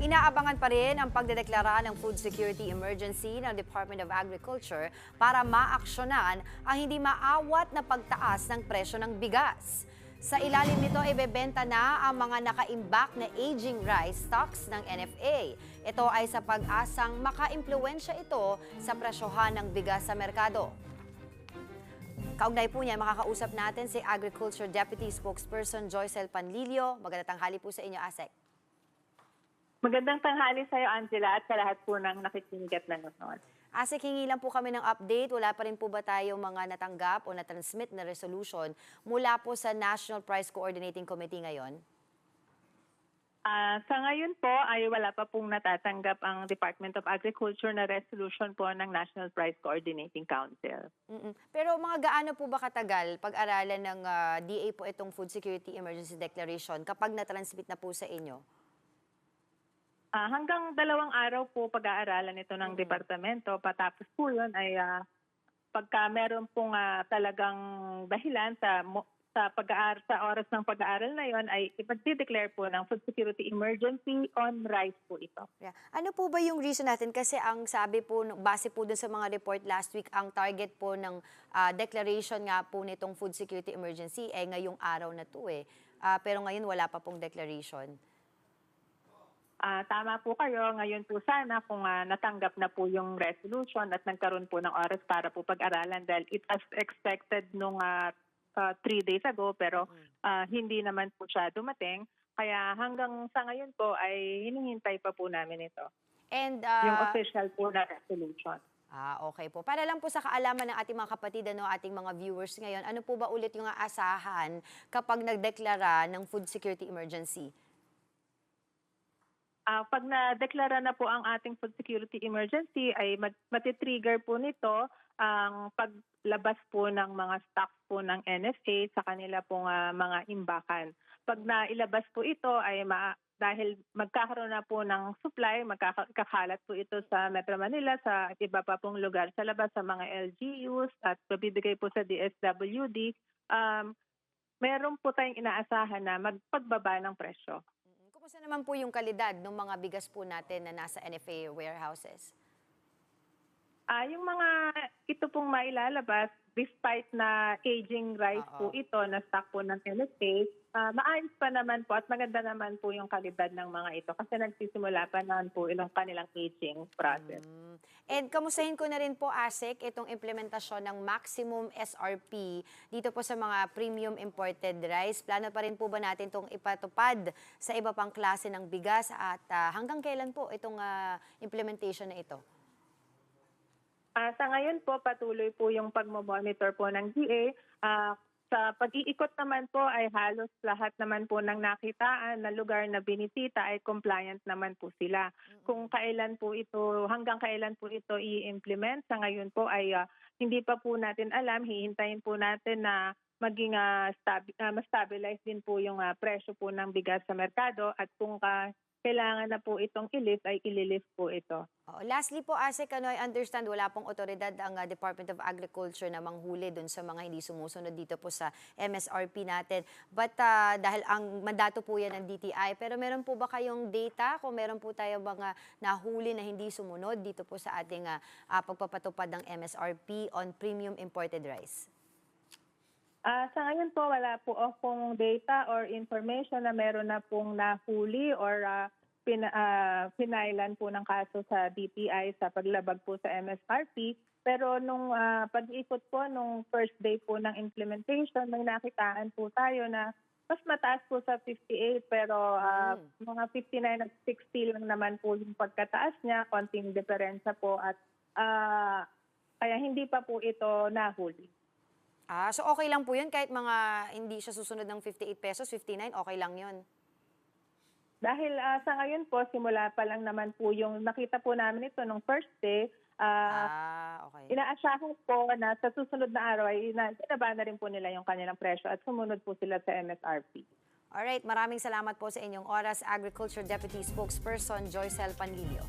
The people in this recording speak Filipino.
Inaabangan pa rin ang pagdedeklara ng food security emergency ng Department of Agriculture para maaksyonan ang hindi maawat na pagtaas ng presyo ng bigas. Sa ilalim nito, ibebenta na ang mga nakaimbak na aging rice stocks ng NFA. Ito ay sa pag-asang makaimpluwensya ito sa presyohan ng bigas sa merkado. Kaugnay po niya, makakausap natin si Agriculture Deputy Spokesperson Joycel Panlilio. Magandang tanghali po sa inyo, ASEC. Magandang tanghali sa iyo, Angela, at sa lahat po ng nakikinig at nanonood. ASEC, hingi lang po kami ng update. Wala pa rin po ba tayo mga natanggap o natransmit na resolution mula po sa National Price Coordinating Committee ngayon? Ah, sa ngayon po ay wala pa pong natatanggap ang Department of Agriculture na resolution po ng National Price Coordinating Council. Mm-mm. Pero mga gaano po ba katagal pag-aralan ng ah, DA po itong Food Security Emergency Declaration kapag natransmit na po sa inyo? Ah, hanggang dalawang araw po pag-aaralan ito ng departamento. Patapos po yun ay ah, pagka meron pong ah, talagang dahilan sa sa pag-aaral sa oras ng pag-aaral na yon ay ipag-declare po ng food security emergency on rice po ito. Yeah. Ano po ba yung reason natin? Kasi ang sabi po, base po dun sa mga report last week, ang target po ng ah, declaration nga po nitong food security emergency ay ngayong araw na to eh. Ah, pero ngayon wala pa pong declaration. Ah, tama po kayo. Ngayon po sana kung ah, natanggap na po yung resolution at nagkaroon po ng oras para po pag-aralan dahil it was expected nung ah, ah, three days ago pero ah, hindi naman po siya dumating. Kaya hanggang sa ngayon po ay hinihintay pa po namin ito. And yung ah, official po na resolution. Ah, okay po. Para lang po sa kaalaman ng ating mga kapatid, ano, ating mga viewers ngayon, ano po ba ulit yung aasahan kapag nagdeklara ng food security emergency? Ah, pag na-deklara na po ang ating food security emergency ay mag- matitrigger po nito ang paglabas po ng mga stocks po ng NFA sa kanila pong ah, mga imbakan. Pag nailabas po ito ay ma- dahil magkakaroon na po ng supply, magkakalat po ito sa Metro Manila, sa iba pa pong lugar sa labas, sa mga LGUs at mabibigay po sa DSWD, um, meron po tayong inaasahan na magpagbaba ng presyo. Kumusta naman po yung kalidad ng mga bigas po natin na nasa NFA warehouses? Ah, yung mga ito pong mailalabas despite na aging rice Oo. po ito na stock po ng NSA, ah, maayos pa naman po at maganda naman po yung kalidad ng mga ito kasi nagsisimula pa naman po ilang kanilang aging process. Mm. And kamustahin ko na rin po, ASEC, itong implementasyon ng maximum SRP dito po sa mga premium imported rice. Plano pa rin po ba natin itong ipatupad sa iba pang klase ng bigas at ah, hanggang kailan po itong ah, implementation na ito? Ah, sa ngayon po, patuloy po yung pagmamonitor po ng DA. Ah, sa pag-iikot naman po ay halos lahat naman po ng nakitaan na lugar na binisita ay compliant naman po sila. Kung kailan po ito, hanggang kailan po ito i-implement, sa ngayon po ay ah, hindi pa po natin alam. Hihintayin po natin na maging ah, stabi- ah, ma-stabilize din po yung ah, presyo po ng bigas sa merkado at kung ka- kailangan na po itong i-lift ay ililift po ito. Oo. Lastly po, ASEC, ano, I understand wala pong otoridad ang ah, Department of Agriculture na manghuli dun sa mga hindi sumusunod dito po sa MSRP natin. But ah, dahil ang mandato po yan ng DTI, pero meron po ba kayong data kung meron po tayo mga nahuli na hindi sumunod dito po sa ating ah, ah, pagpapatupad ng MSRP on premium imported rice? Ah, sa ngayon po, wala po akong data or information na meron na pong nahuli or uh, pin, ah, pinailan po ng kaso sa DTI sa paglabag po sa MSRP. Pero nung ah, pag-ikot po, nung first day po ng implementation, may nakitaan po tayo na mas mataas po sa 58 pero ah, mga 59 at 60 lang naman po yung pagkataas niya, konting diferensya po at ah, kaya hindi pa po ito nahuli. Ah, so okay lang po yun kahit mga hindi siya susunod ng 58 pesos, 59, okay lang yun. Dahil ah, sa ngayon po, simula pa lang naman po yung nakita po namin ito nung first day, ah, Ah, okay. inaasahan po na sa susunod na araw ay ina- inaba na rin po nila yung kanilang presyo at sumunod po sila sa MSRP. Alright, maraming salamat po sa inyong oras, Agriculture Deputy Spokesperson Joycel Panlilio.